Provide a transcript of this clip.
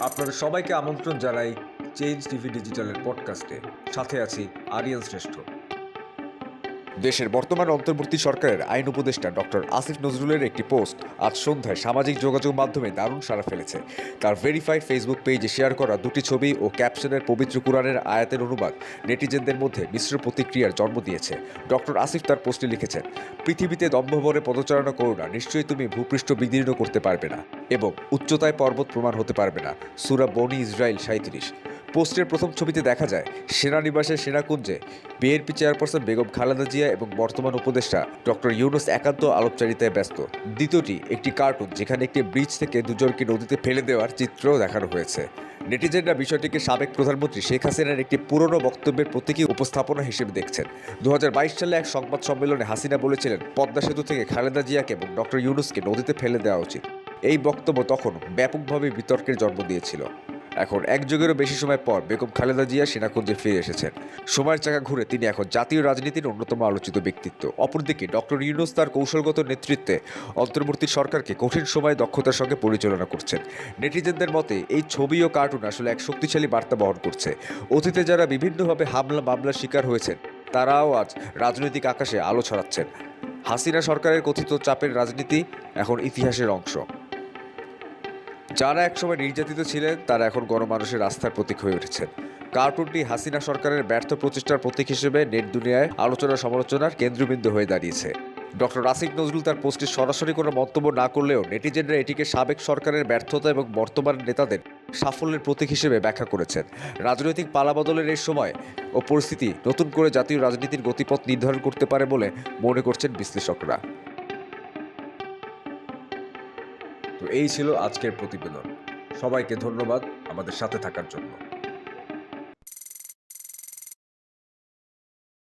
আপনাদের সবাইকে আমন্ত্রণ জানাই চেঞ্জ টিভি ডিজিটালের পডকাস্টে সাথে আছি আরিয়ান শ্রেষ্ঠ। দেশের বর্তমান অন্তর্বর্তী সরকারের আইন উপদেষ্টা ডক্টর আসিফ নজরুলের একটি পোস্ট আজ সন্ধ্যায় সামাজিক যোগাযোগ মাধ্যমে দারুণ সাড়া ফেলেছে। তার ভেরিফাইড ফেসবুক পেজে শেয়ার করা দুটি ছবি ও ক্যাপশনের পবিত্র কুরআনের আয়াতের অনুবাদ নেটিজেনদের মধ্যে মিশ্র প্রতিক্রিয়ার জন্ম দিয়েছে। ডক্টর আসিফ তার পোস্টে লিখেছেন, পৃথিবীতে দম্ভভরে পদচারণা করো না, নিশ্চয়ই তুমি ভূপৃষ্ঠ বিদীর্ণ করতে পারবে না এবং উচ্চতায় পর্বত প্রমাণ হতে পারবে না। সুরা বনি ইসরায়েল সাঁত্রিশ পোস্টের প্রথম ছবিতে দেখা যায় সেনানিবাসের সেনাকুঞ্জে বিএনপি চেয়ারপারসন বেগম খালেদা জিয়া এবং বর্তমান উপদেষ্টা ডক্টর ইউনুস একান্ত আলোপচারিতায় ব্যস্ত। দ্বিতীয়টি একটি কার্টুন যেখানে একটি ব্রিজ থেকে দুজনকে নদীতে ফেলে দেওয়ার চিত্র দেখানো হয়েছে। নেটিজেনরা বিষয়টিকে সাবেক প্রধানমন্ত্রী শেখ হাসিনার একটি পুরনো বক্তব্যের প্রতীকী উপস্থাপনা হিসেবে দেখছেন। দু হাজার বাইশ সালে এক সংবাদ সম্মেলনে হাসিনা বলেছিলেন, পদ্মা সেতু থেকে খালেদা জিয়াকে এবং ডক্টর ইউনুসকে নদীতে ফেলে দেওয়া উচিত। এই বক্তব্য তখন ব্যাপকভাবে বিতর্কের জন্ম দিয়েছিল। এখন এক যুগেরও বেশি সময় পর বেগম খালেদা জিয়া সেনাকুঞ্জে ফিরে এসেছেন। সময়ের চাকা ঘুরে তিনি এখন জাতীয় রাজনীতির অন্যতম আলোচিত ব্যক্তিত্ব। অপরদিকে ডক্টর ইউনুস তার কৌশলগত নেতৃত্বে অন্তর্বর্তী সরকারকে কঠিন সময়ে দক্ষতার সঙ্গে পরিচালনা করছেন। নেটিজেনদের মতে, এই ছবি ও কার্টুন আসলে এক শক্তিশালী বার্তা বহন করছে। অতীতে যারা বিভিন্নভাবে হামলা মামলার শিকার হয়েছেন, তারাও আজ রাজনৈতিক আকাশে আলো ছড়াচ্ছেন। হাসিনা সরকারের কথিত চাপের রাজনীতি এখন ইতিহাসের অংশ। যারা একসময় নির্যাতিত ছিলেন, তারা এখন গণমানুষের আস্থার প্রতীক হয়ে উঠেছেন। কার্টুনটি হাসিনা সরকারের ব্যর্থ প্রচেষ্টার প্রতীক হিসেবে নেট দুনিয়ায় আলোচনা সমালোচনার কেন্দ্রবিন্দু হয়ে দাঁড়িয়েছে। ডক্টর আসিফ নজরুল তার পোস্টে সরাসরি কোনো মন্তব্য না করলেও নেটিজেনরা এটিকে সাবেক সরকারের ব্যর্থতা এবং বর্তমান নেতাদের সাফল্যের প্রতীক হিসেবে ব্যাখ্যা করেছেন। রাজনৈতিক পালাবদলের এই সময় ও পরিস্থিতি নতুন করে জাতীয় রাজনীতির গতিপথ নির্ধারণ করতে পারে বলে মনে করছেন বিশ্লেষকরা। তো এই ছিল আজকের প্রতিবেদন। সবাইকে ধন্যবাদ আমাদের সাথে থাকার জন্য।